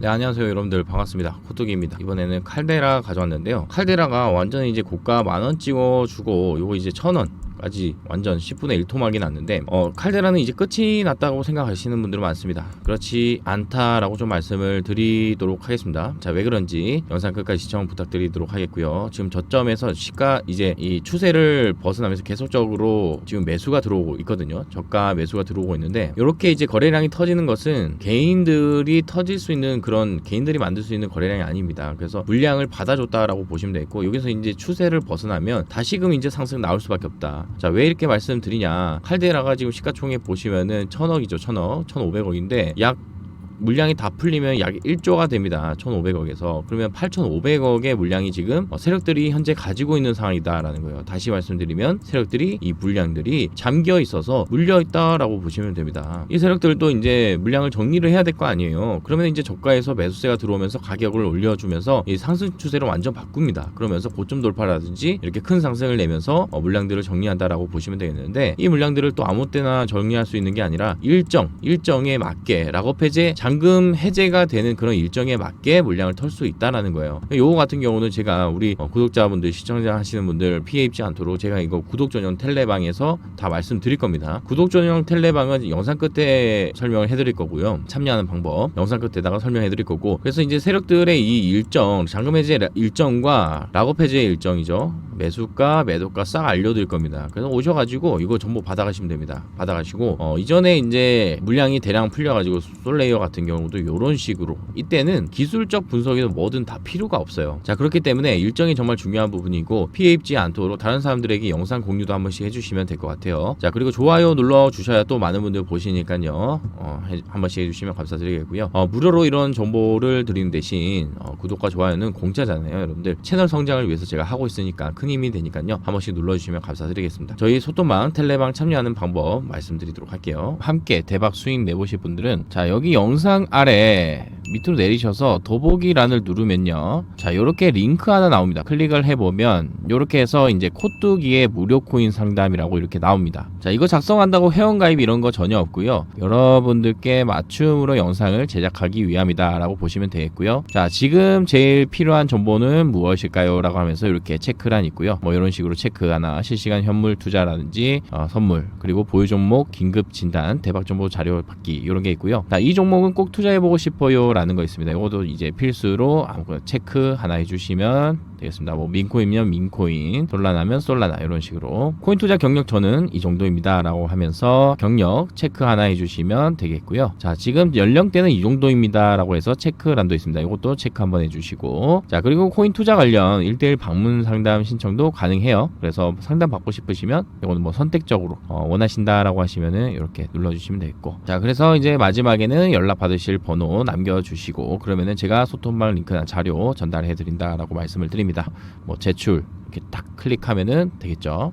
네 안녕하세요 여러분들. 반갑습니다. 호떡입니다. 이번에는 칼데라 가져왔는데요. 칼데라가 완전 이제 고가 만원 찍어주고 요거 이제 천원 까지 완전 10분의 1 토막이 났는데 어 칼데라는 이제 끝이 났다고 생각하시는 분들은 많습니다. 그렇지 않다라고 좀 말씀을 드리도록 하겠습니다. 자 왜 그런지 영상 끝까지 시청 부탁드리도록 하겠고요. 지금 저점에서 시가 이제 이 추세를 벗어나면서 계속적으로 지금 매수가 들어오고 있거든요. 저가 매수가 들어오고 있는데 이렇게 이제 거래량이 터지는 것은 개인들이 터질 수 있는 그런 개인들이 만들 수 있는 거래량이 아닙니다. 그래서 물량을 받아줬다라고 보시면 되겠고 여기서 이제 추세를 벗어나면 다시금 이제 상승 나올 수밖에 없다 자 왜 이렇게 말씀드리냐? 칼데라가 지금 시가총액 보시면은 천억이죠 천억. 천오백억인데 약 물량이 다 풀리면 약 1조가 됩니다. 1,500억에서. 그러면 8,500억의 물량이 지금 어, 세력들이 현재 가지고 있는 상황이다라는 거예요. 다시 말씀드리면 세력들이 이 물량들이 잠겨 있어서 물려 있다라고 보시면 됩니다. 이 세력들도 이제 물량을 정리를 해야 될 거 아니에요. 그러면 이제 저가에서 매수세가 들어오면서 가격을 올려주면서 이 상승 추세로 완전 바꿉니다. 그러면서 고점 돌파라든지 이렇게 큰 상승을 내면서 어, 물량들을 정리한다라고 보시면 되겠는데 이 물량들을 또 아무 때나 정리할 수 있는 게 아니라 일정 일정에 맞게 락업 해제 잔금 해제가 되는 그런 일정에 맞게 물량을 털 수 있다라는 거예요. 요거 같은 경우는 제가 우리 어, 구독자분들 시청자 하시는 분들 피해 입지 않도록 제가 이거 구독 전용 텔레방에서 다 말씀드릴 겁니다. 구독 전용 텔레방은 영상 끝에 설명을 해드릴 거고요. 참여하는 방법 영상 끝에다가 설명해드릴 거고 그래서 이제 세력들의 이 일정 잔금 해제 일정과 락업 해제 일정이죠. 매수가 매도가 싹 알려드릴 겁니다. 그래서 오셔가지고 이거 전부 받아가시면 됩니다. 받아가시고 어, 이전에 이제 물량이 대량 풀려가지고 솔레이어 같은 경우도 이런 식으로 이때는 기술적 분석이든 뭐든 다 필요가 없어요. 자 그렇기 때문에 일정이 정말 중요한 부분이고 피해 입지 않도록 다른 사람들에게 영상 공유도 한 번씩 해주시면 될 것 같아요. 자 그리고 좋아요 눌러 주셔야 또 많은 분들 보시니까요. 어, 해- 한 번씩 해주시면 감사드리겠고요. 어, 무료로 이런 정보를 드리는 대신 어, 구독과 좋아요는 공짜잖아요, 여러분들. 채널 성장을 위해서 제가 하고 있으니까 큰 힘이 되니까요. 한 번씩 눌러주시면 감사드리겠습니다. 저희 소통방 텔레방 참여하는 방법 말씀드리도록 할게요. 함께 대박 수익 내보실 분들은 자 여기 영상 아래 밑으로 내리셔서 더보기란을 누르면요. 자 이렇게 링크 하나 나옵니다. 클릭을 해보면 이렇게 해서 이제 코뚜기의 무료 코인 상담이라고 이렇게 나옵니다. 자 이거 작성한다고 회원가입 이런 거 전혀 없고요. 여러분들께 맞춤으로 영상을 제작하기 위함이다라고 보시면 되겠고요. 자 지금 제일 필요한 정보는 무엇일까요? 라고 하면서 이렇게 체크란 있고 요. 뭐 이런 식으로 체크 하나 실시간 현물 투자라든지 어, 선물 그리고 보유 종목 긴급 진단 대박 정보 자료 받기 이런 게 있고요. 자, 이 종목은 꼭 투자해 보고 싶어요라는 거 있습니다. 이것도 이제 필수로 아무거나 체크 하나 해주시면 되겠습니다. 뭐 민코인이면 민코인, 솔라나면 솔라나 이런 식으로 코인 투자 경력 저는 이 정도입니다라고 하면서 경력 체크 하나 해주시면 되겠고요. 자 지금 연령대는 이 정도입니다라고 해서 체크란도 있습니다. 이것도 체크 한번 해주시고 자 그리고 코인 투자 관련 1대1 방문 상담 신청 도 가능해요. 그래서 상담 받고 싶으시면 이거는 뭐 선택적으로 어, 원하신다라고 하시면은 이렇게 눌러주시면 되겠고 자 그래서 이제 마지막에는 연락 받으실 번호 남겨주시고 그러면은 제가 소통방 링크나 자료 전달해 드린다라고 말씀을 드립니다. 뭐 제출 이렇게 딱 클릭하면은 되겠죠.